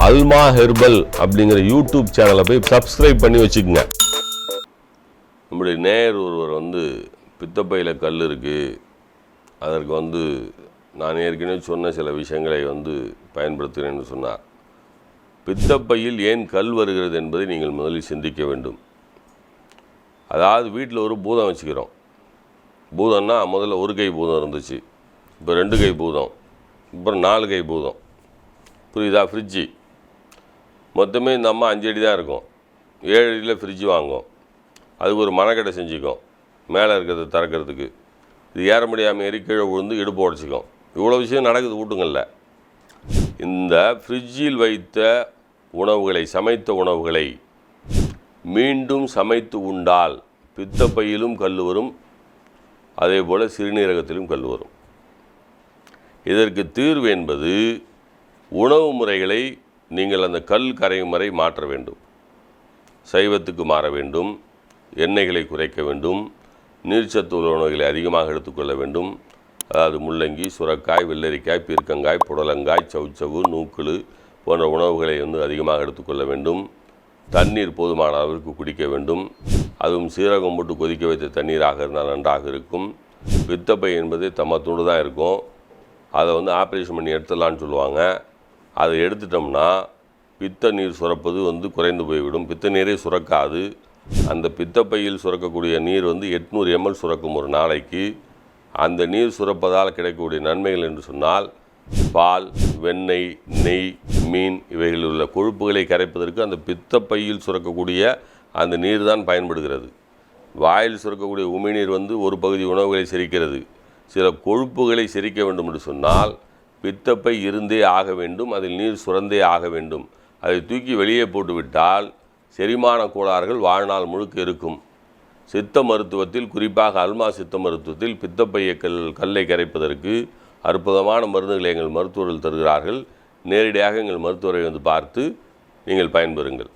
அல்மா herbal அப்படிங்கிற YouTube சேனலை போய் சப்ஸ்கிரைப் பண்ணி வச்சுக்கோங்க. நம்முடைய நேயர் ஒருவர் வந்து பித்தப்பையில் கல் இருக்குது அதற்கு வந்து நான் ஏற்கனவே சொன்ன சில விஷயங்களை வந்து பயன்படுத்துகிறேன்னு சொன்னார். பித்தப்பையில் ஏன் கல் வருகிறது என்பதை நீங்கள் முதலில் சிந்திக்க வேண்டும். அதாவது வீட்டில் ஒரு பூதம் வச்சுக்கிறோம். பூதம்னா முதல்ல ஒரு கை பூதம் இருந்துச்சு. இப்போ ரெண்டு கை பூதம். அப்புறம் நாலு கை பூதம். புரியுதா? ஃப்ரிட்ஜி மொத்தமே இந்த அம்மா அஞ்சு அடி தான் இருக்கும். ஏழு அடியில் ஃப்ரிட்ஜ் வாங்கும் அதுக்கு ஒரு மனக்கடை செஞ்சுக்கும். மேலே இருக்கிறத திறக்கிறதுக்கு. இது ஏற முடியாமல் ஏறி கீழே விழுந்து இடுப்பு உடச்சிக்கும். இவ்வளோ விஷயம் நடக்குது வீட்டுங்களில். இந்த ஃப்ரிட்ஜில் வைத்த உணவுகளை சமைத்த உணவுகளை மீண்டும் சமைத்து உண்டால் பித்தப்பையிலும் கல் வரும். அதே போல் சிறுநீரகத்திலும் கல் வரும். இதற்கு தீர்வு என்பது உணவு முறைகளை நீங்கள் அந்த கல் கரையும் வரை மாற்ற வேண்டும். சைவத்துக்கு மாற வேண்டும். எண்ணெய்களை குறைக்க வேண்டும். நீர்ச்சத்து உள்ள உணவுகளை அதிகமாக எடுத்துக்கொள்ள வேண்டும். அதாவது முள்ளங்கி சுரக்காய் வெள்ளரிக்காய் பீர்க்கங்காய் புடலங்காய் சவுச்சவு நூக்களு போன்ற உணவுகளை வந்து அதிகமாக எடுத்துக்கொள்ள வேண்டும். தண்ணீர் போதுமான அளவிற்கு குடிக்க வேண்டும். அதுவும் சீரகம் போட்டு கொதிக்க வைத்த தண்ணீராக இருந்தால் நன்றாக இருக்கும். வித்தப்பை என்பது தம்மத்தோடு தான் இருக்கும். அதை வந்து ஆப்ரேஷன் பண்ணி எடுத்துடலான்னு சொல்லுவாங்க. அதை எடுத்துட்டோம்னா பித்த நீர் சுரப்பது வந்து குறைந்து போய்விடும். பித்த நீரே சுரக்காது. அந்த பித்தப்பையில் சுரக்கக்கூடிய நீர் வந்து எட்நூறு எம்எல் சுரக்கும் ஒரு நாளைக்கு. அந்த நீர் சுரப்பதால் கிடைக்கக்கூடிய நன்மைகள் என்று சொன்னால் பால் வெண்ணெய் நெய் மீன் இவைகளில் உள்ள கொழுப்புகளை கரைப்பதற்கு அந்த பித்தப்பையில் சுரக்கக்கூடிய அந்த நீர் தான் பயன்படுகிறது. வாயில் சுரக்கக்கூடிய உமிழ்நீர் வந்து ஒரு பகுதி உணவுகளை செரிக்கிறது. சில கொழுப்புகளை செரிக்க வேண்டும் என்று சொன்னால் பித்தப்பை இருந்தே ஆக வேண்டும் அதில் நீர் சுரந்தே ஆக வேண்டும். அதை தூக்கி வெளியே போட்டுவிட்டால் செரிமான கோளாறுகள் வாழ்நாள் முழுக்க இருக்கும். சித்த மருத்துவத்தில் குறிப்பாக அல்மா சித்த மருத்துவத்தில் பித்தப்பைய கல் கல்லை கரைப்பதற்கு அற்புதமான மருந்துகளை எங்கள் மருத்துவர்கள் தருகிறார்கள். நேரடியாக எங்கள் மருத்துவரை வந்து பார்த்து நீங்கள் பயன்பெறுங்கள்.